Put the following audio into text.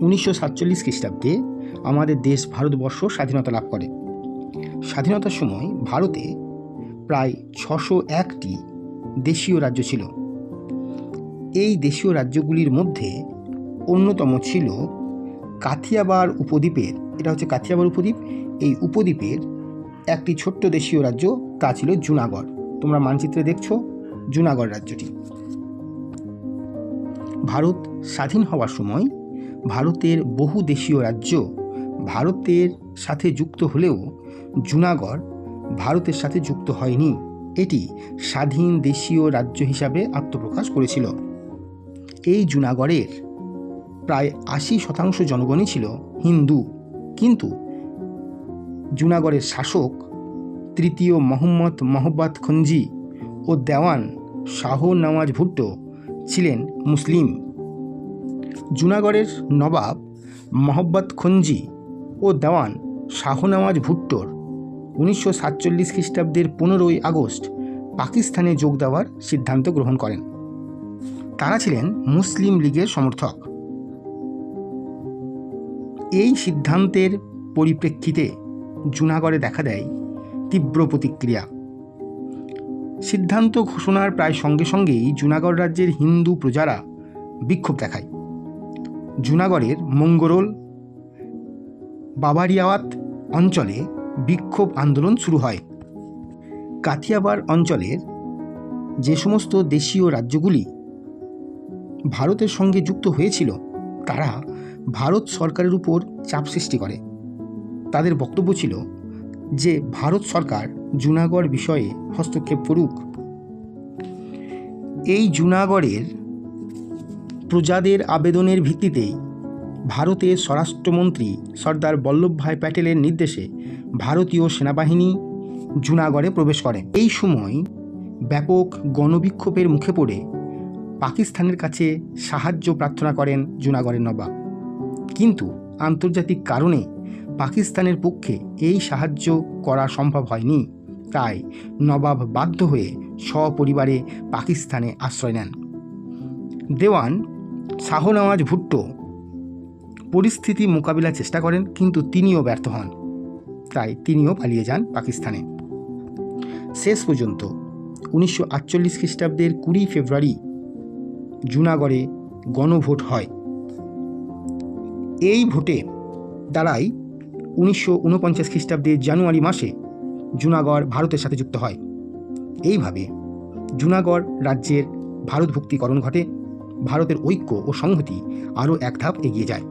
উনিশশো সাতচল্লিশ খ্রিস্টাব্দে আমাদের দেশ ভারতবর্ষ স্বাধীনতা লাভ করে। স্বাধীনতার সময় ভারতে প্রায় ছশো একটি দেশীয় রাজ্য ছিল। এই দেশীয় রাজ্যগুলির মধ্যে অন্যতম ছিল কাথিয়াবার উপদ্বীপের, এটা হচ্ছে কাথিয়াবার উপদ্বীপ। এই উপদ্বীপের একটি ছোট্ট দেশীয় রাজ্য, তা ছিল জুনাগড়। তোমরা মানচিত্রে দেখছ জুনাগড় রাজ্যটি। ভারত স্বাধীন হওয়ার সময় ভারতের বহু দেশীয় রাজ্য ভারতের সাথে যুক্ত হলেও জুনাগড় ভারতের সাথে যুক্ত হয়নি। এটি স্বাধীন দেশীয় রাজ্য হিসাবে আত্মপ্রকাশ করেছিল। এই জুনাগড়ের প্রায় আশি শতাংশ জনগণই ছিল হিন্দু। কিন্তু জুনাগড়ের শাসক তৃতীয় মোহাম্মদ মহব্বত খঞ্জি ও দেওয়ান শাহ নওয়াজ ভুট্টো ছিলেন মুসলিম। জুনাগড়ের নবাব মোহাম্মদ খঞ্জি ও দেওয়ান শাহনওয়াজ ভুট্টোর উনিশশো সাতচল্লিশ খ্রিস্টাব্দের পনেরোই আগস্ট পাকিস্তানে যোগ দেওয়ার সিদ্ধান্ত গ্রহণ করেন। তারা ছিলেন মুসলিম লীগের সমর্থক। এই সিদ্ধান্তের পরিপ্রেক্ষিতে জুনাগড়ে দেখা দেয় তীব্র প্রতিক্রিয়া। সিদ্ধান্ত ঘোষণার প্রায় সঙ্গে সঙ্গেই জুনাগড় রাজ্যের হিন্দু প্রজারা বিক্ষোভ দেখায়। জুনাগড়ের মঙ্গরোল বাবারিয়াওয়াত অঞ্চলে বিক্ষোভ আন্দোলন শুরু হয়। কাথিয়াবার অঞ্চলের যে সমস্ত দেশীয় রাজ্যগুলি ভারতের সঙ্গে যুক্ত হয়েছিল, তারা ভারত সরকারের উপর চাপ সৃষ্টি করে। তাদের বক্তব্য ছিল যে, ভারত সরকার জুনাগড় বিষয়ে হস্তক্ষেপ করুক। এই জুনাগড়ের প্রজাদের আবেদনের ভিত্তিতেই ভারতের স্বরাষ্ট্রমন্ত্রী সর্দার বল্লভভাই প্যাটেলের নির্দেশে ভারতীয় সেনাবাহিনী জুনাগড়ে প্রবেশ করে। এই সময় ব্যাপক গণবিক্ষোভের মুখে পড়ে পাকিস্তানের কাছে সাহায্য প্রার্থনা করেন জুনাগড়ের নবাব। কিন্তু আন্তর্জাতিক কারণে পাকিস্তানের পক্ষে এই সাহায্য করা সম্ভব হয়নি। তাই নবাব বাধ্য হয়ে সপরিবারে পাকিস্তানে আশ্রয় নেন। দেওয়ান শাহনওয়াজ ভুট্টো পরিস্থিতি মোকাবিলার চেষ্টা করেন, কিন্তু তিনিও ব্যর্থ হন। তাই তিনিও পালিয়ে যান পাকিস্তানে। শেষ পর্যন্ত উনিশশো আটচল্লিশ খ্রিস্টাব্দের কুড়ি ফেব্রুয়ারি জুনাগড়ে গণভোট হয়। এই ভোটে দ্বারাই উনিশশো উনপঞ্চাশ খ্রিস্টাব্দের জানুয়ারি মাসে জুনাগড় ভারতের সাথে যুক্ত হয়। এইভাবে জুনাগড় রাজ্যের ভারতভুক্তিকরণ ঘটে। ভারতের ঐক্য ও সংহতি আরও এক ধাপ এগিয়ে যায়।